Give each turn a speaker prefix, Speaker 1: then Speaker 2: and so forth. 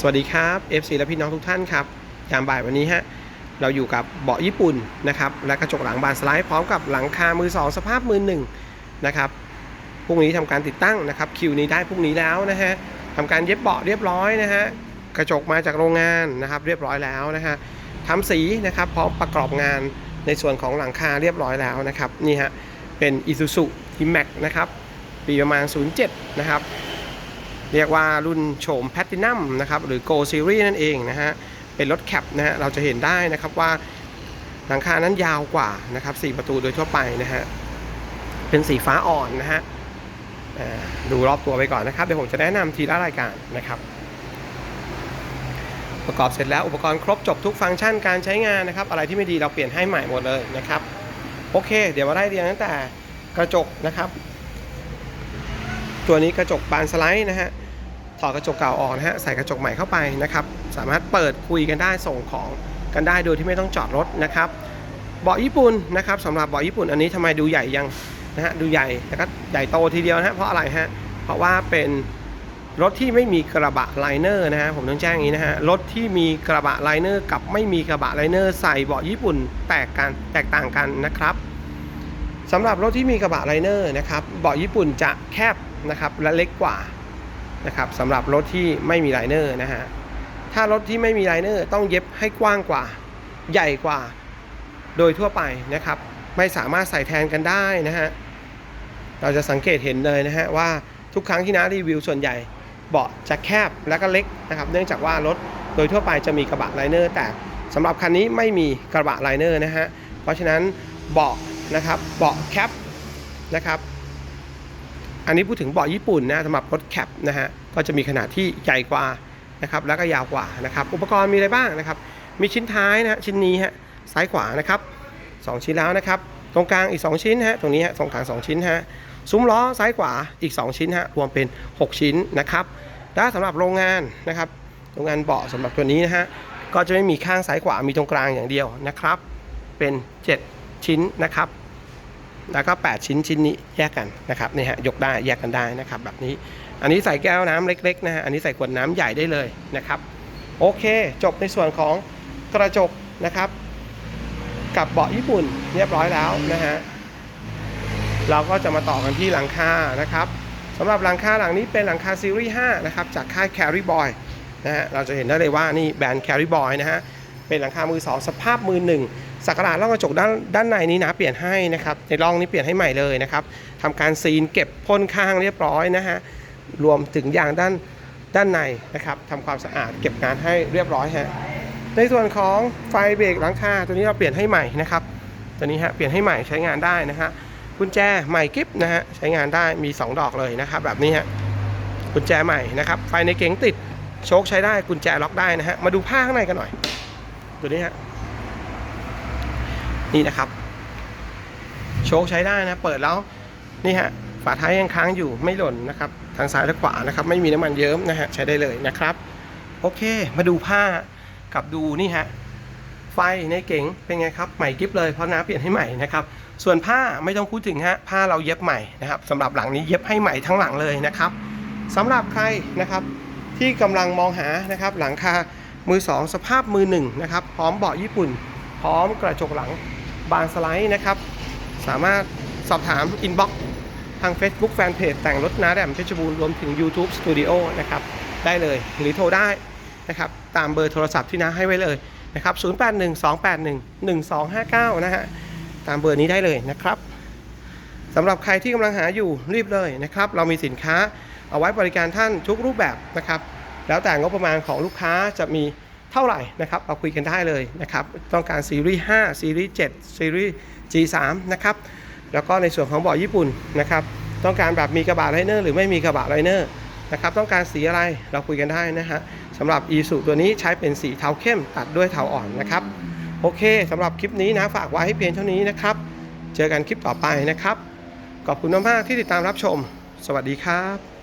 Speaker 1: สวัสดีครับ FC และพี่น้องทุกท่านครับยามบ่ายวันนี้ฮะเราอยู่กับเบาะญี่ปุ่นนะครับและกระจกหลังบานสไลด์พร้อมกับหลังคามือสองสภาพมือหนึ่งนะครับพรุ่งนี้ทำการติดตั้งนะครับคิวนี้ได้พรุ่งนี้แล้วนะฮะทำการเย็บเบาะเรียบร้อยนะฮะกระจกมาจากโรงงานนะครับเรียบร้อยแล้วนะฮะทำสีนะครับพร้อมประกอบงานในส่วนของหลังคาเรียบร้อยแล้วนะครับนี่ฮะเป็น Isuzu D-Max นะครับปีประมาณ 07 นะครับ เรียกว่ารุ่นโฉมแพตตินัมนะครับหรือ Go Series นั่นเองนะฮะ เป็นรถแคปนะฮะ เราจะเห็นได้นะครับว่าหลังคานั้นยาวกว่านะครับ4ประตูโดยทั่วไปนะฮะ เป็นสีฟ้าอ่อนนะฮะดูรอบตัวไปก่อนนะครับ เดี๋ยวผมจะแนะนำทีละรายการนะครับ ประกอบเสร็จแล้วอุปกรณ์ครบจบทุกฟังก์ชันการใช้งานนะครับ อะไรที่ไม่ดีเราเปลี่ยนให้ใหม่หมดเลยนะครับ โอเค เดี๋ยวมาไล่เรียงตั้งแต่กระจกนะครับ ตัวนี้กระจกบานสไลด์นะฮะถอดกระจกเก่าออกนะฮะใส่กระจกใหม่เข้าไปนะครับสามารถเปิดคุยกันได้ส่งของกันได้โดยที่ไม่ต้องจอดรถนะครับเบาะญี่ปุ่นนะครับสำหรับเบาะญี่ปุ่นอันนี้ทำไมดูใหญ่ยังนะฮะดูใหญ่แล้วก็ใหญ่โตทีเดียวนะฮะเพราะอะไรฮะเพราะว่าเป็นรถที่ไม่มีกระบะไลเนอร์นะฮะผมต้องแจ้งอย่างนี้นะฮะรถที่มีกระบะไลเนอร์กับไม่มีกระบะไลเนอร์ใส่เบาะญี่ปุ่นแตกกันแตกต่างกันนะครับสำหรับรถที่มีกระบะไลเนอร์นะครับเบาะญี่ปุ่นจะแคบ นะครับและเล็กกว่านะครับสำหรับรถที่ไม่มีไลเนอร์นะฮะถ้ารถที่ไม่มีไลเนอร์ต้องเย็บให้กว้างกว่า ใหญ่กว่าโดยทั่วไปนะครับ ไม่สามารถใส่แทนกันได้นะฮะเราจะสังเกตเห็นเลยนะฮะว่าทุกครั้งที่น้ารีวิวส่วนใหญ่เบาะจะแคบและก็เล็กนะครับ เนื่องจากว่ารถโดยทั่วไปจะมีกระบะไลเนอร์แต่สำหรับคันนี้ไม่มีกระบะไลเนอร์นะฮะเพราะฉะนั้นเบาะนะครับเบาะแคปนะครับ อันนี้พูดถึงเบาะญี่ปุ่นนะสำหรับรถแคปนะฮะก็จะมีขนาดที่ใหญ่กว่านะครับแล้วก็ยาวกว่านะครับอุปกรณ์มีอะไรบ้างนะครับมีชิ้นท้ายนะฮะชิ้นนี้ฮะซ้ายขวานะครับสองชิ้นแล้วนะครับตรงกลางอีก 2 ชิ้นฮะตรงนี้ฮะตรงกลาง 2 ชิ้นฮะซุ้มล้อซ้ายขวาอีก 2 ชิ้นฮะรวมเป็น 6 ชิ้นนะครับด้านสำหรับโรงงานนะครับโรงงานเบาะสำหรับตัวนี้นะฮะก็จะไม่มีข้างซ้ายขวามีตรงกลางอย่างเดียวนะครับเป็น 7 ชิ้นนะครับ แล้วก็ 8 ชิ้นชิ้นนี้แยกกันนะครับนี่ฮะยกได้แยกกันได้นะครับแบบนี้ อันนี้ใส่แก้วน้ำเล็กๆนะฮะอันนี้ใส่ขวดน้ำใหญ่ได้เลยนะครับ โอเค จบในส่วนของกระจกนะครับ กับเบาะญี่ปุ่นเรียบร้อยแล้วนะฮะเราก็จะมาต่อกันที่หลังคานะครับสำหรับหลังคาหลังนี้เป็นหลังคาซีรีส์5นะครับจากค่าย Carry Boy นะฮะเราจะเห็นได้เลยว่านี่แบรนด์ Carry Boy นะฮะเป็นหลังคามือ 2 สภาพมือ 1 สักการะร่องกระจกด้านด้านในนี้นะเปลี่ยนให้นะครับในร่องนี้เปลี่ยนให้ใหม่เลยนะครับทำการซีนเก็บพ่นข้างเรียบร้อยนะฮะรวมถึงยางด้านด้านในนะครับทำความสะอาดเก็บงานให้เรียบร้อยฮะในส่วนของไฟเบรกหลังคาตัวนี้เราเปลี่ยนให้ใหม่นะครับตัวนี้ฮะเปลี่ยนให้ใหม่ใช้งานได้นะฮะกุญแจใหม่กิฟนะฮะใช้งานได้มี 2 ดอกเลยนะครับแบบนี้ฮะกุญแจใหม่นะครับไฟในเก๋งติดโชคใช้ได้กุญแจล็อกได้นะฮะมาดูผ้าข้างในกันหน่อย ตัวนี้ฮะ นี่นะครับ โชคใช้ได้นะ เปิดแล้วนี่ฮะฝาท้ายยังค้างอยู่ไม่หล่นนะครับ ทางซ้ายและขวานะครับ ไม่มีน้ำมันเยิ้มนะฮะใช้ได้เลยนะครับ โอเค มาดูผ้ากับดูนี่ฮะไฟในเก๋งเป็นไงครับใหม่กิฟเลยเพราะน้าเปลี่ยนให้ใหม่นะครับ ส่วนผ้าไม่ต้องพูดถึงฮะผ้าเราเย็บใหม่นะครับสำหรับหลังนี้เย็บให้ใหม่ทั้งหลังเลยนะครับสำหรับใครนะครับที่กำลังมองหานะครับหลังคามือ 2 สภาพมือ1นะครับพร้อมเบาะญี่ปุ่น พร้อมกระจกหลัง บานสไลด์นะครับ สามารถสอบถามอินบ็อกทาง Facebook Fanpage แต่งรถน้าแดมเพชรบูรณ์รวมถึง YouTube Studio นะครับ ได้เลยหรือโทรได้นะครับ ตามเบอร์โทรศัพท์ที่น้าให้ไว้เลยนะครับ 0812811259 นะฮะ ตามเบอร์นี้ได้เลยนะครับสำหรับใครที่กำลังหาอยู่รีบเลยนะครับ เรามีสินค้าเอาไว้บริการท่านทุกรูปแบบนะครับ แล้วแต่งบประมาณของลูกค้าจะมี เท่าไหร่นะครับเราคุยกันได้เลยนะครับต้องการซีรีส์5ซีรีส์7ซีรีส์ G3 นะครับแล้วก็ในส่วนของบาะญี่ปุ่นนะครับต้องการแบบมีกระบะไลเนอร์หรือไม่มีกระบะไลเนอร์นะครับต้องการสีอะไรเราคุยกันได้นะฮะสำหรับ e s u ตัวนี้ใช้เป็นสีเทาเข้มตัดด้วยเทาอ่อนนะครับโอเคสำหรับคลิปนี้นะฝากไว้ให้เพียงเท่านี้นะครับเจอกันคลิปต่อไปนะครับขอบคุณมากๆที่ติดตามรับชม สวัสดีครับ